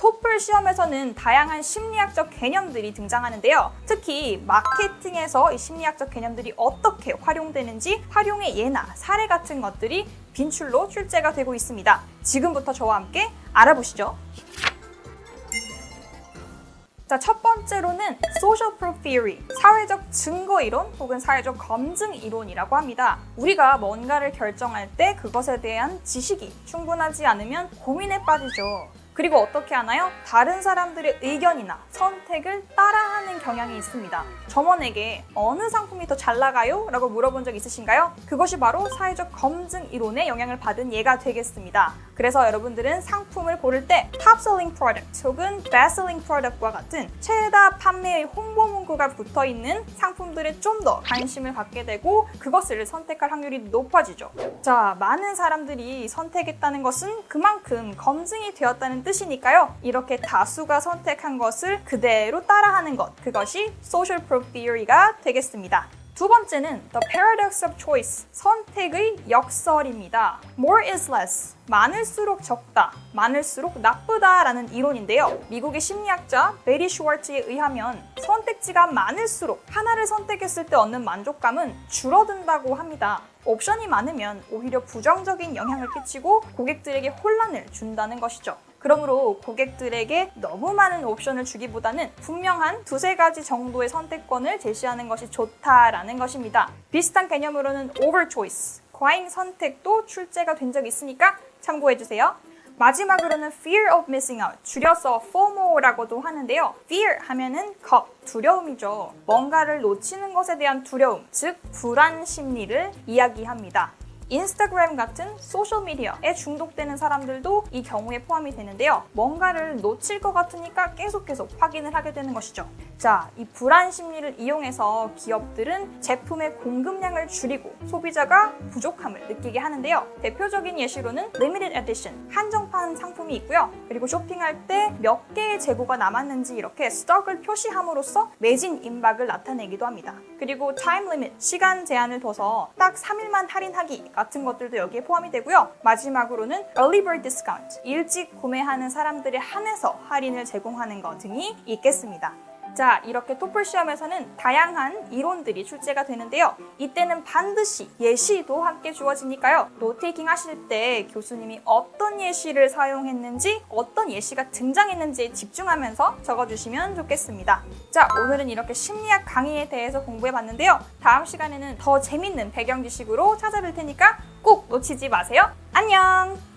토플 시험에서는 다양한 심리학적 개념들이 등장하는데요. 특히 마케팅에서 이 심리학적 개념들이 어떻게 활용되는지 활용의 예나 사례 같은 것들이 빈출로 출제가 되고 있습니다. 지금부터 저와 함께 알아보시죠. 자, 첫 번째로는 proof theory, 사회적 증거 이론 혹은 사회적 검증 이론이라고 합니다. 우리가 뭔가를 결정할 때 그것에 대한 지식이 충분하지 않으면 고민에 빠지죠. 그리고 어떻게 하나요? 다른 사람들의 의견이나 선택을 따라하는 경향이 있습니다. 점원에게 어느 상품이 더 잘 나가요? 라고 물어본 적 있으신가요? 그것이 바로 사회적 검증 이론의 영향을 받은 예가 되겠습니다. 그래서 여러분들은 상품을 고를 때 selling product 혹은 selling product과 같은 최다 판매의 홍보 문구가 붙어 있는 상품들에 좀 더 관심을 갖게 되고 그것을 선택할 확률이 높아지죠. 자, 많은 사람들이 선택했다는 것은 그만큼 검증이 되었다는 뜻이니까요. 이렇게 다수가 선택한 것을 그대로 따라하는 것, 그것이 social proof theory가 되겠습니다. 두 번째는 the paradox of choice, 선택의 역설입니다. more is less, 많을수록 적다, 많을수록 나쁘다라는 이론인데요. 미국의 심리학자 베리 슈왈츠에 의하면 선택지가 많을수록 하나를 선택했을 때 얻는 만족감은 줄어든다고 합니다. 옵션이 많으면 오히려 부정적인 영향을 끼치고 고객들에게 혼란을 준다는 것이죠. 그러므로 고객들에게 너무 많은 옵션을 주기보다는 분명한 두세 가지 정도의 선택권을 제시하는 것이 좋다라는 것입니다. 비슷한 개념으로는 overchoice, 과잉 선택도 출제가 된 적이 있으니까 참고해주세요. 마지막으로는 fear of missing out, 줄여서 FOMO라고도 하는데요. fear 하면은 겁, 두려움이죠. 뭔가를 놓치는 것에 대한 두려움, 즉 불안 심리를 이야기합니다. 인스타그램 같은 소셜미디어에 중독되는 사람들도 이 경우에 포함이 되는데요. 뭔가를 놓칠 것 같으니까 계속 계속 확인을 하게 되는 것이죠. 자, 이 불안 심리를 이용해서 기업들은 제품의 공급량을 줄이고 소비자가 부족함을 느끼게 하는데요. 대표적인 예시로는 limited edition, 한정판 상품이 있고요. 그리고 쇼핑할 때 몇 개의 재고가 남았는지 이렇게 스톡을 표시함으로써 매진 임박을 나타내기도 합니다. 그리고 time limit, 시간 제한을 둬서 딱 3일만 할인하기 같은 것들도 여기에 포함이 되고요. 마지막으로는 early bird discount, 일찍 구매하는 사람들에 한해서 할인을 제공하는 것 등이 있겠습니다. 자, 이렇게 토플 시험에서는 다양한 이론들이 출제가 되는데요. 이때는 반드시 예시도 함께 주어지니까요. 노테이킹 하실 때 교수님이 어떤 예시를 사용했는지, 어떤 예시가 등장했는지에 집중하면서 적어주시면 좋겠습니다. 자, 오늘은 이렇게 심리학 강의에 대해서 공부해 봤는데요. 다음 시간에는 더 재밌는 배경 지식으로 찾아뵐 테니까 꼭 놓치지 마세요. 안녕!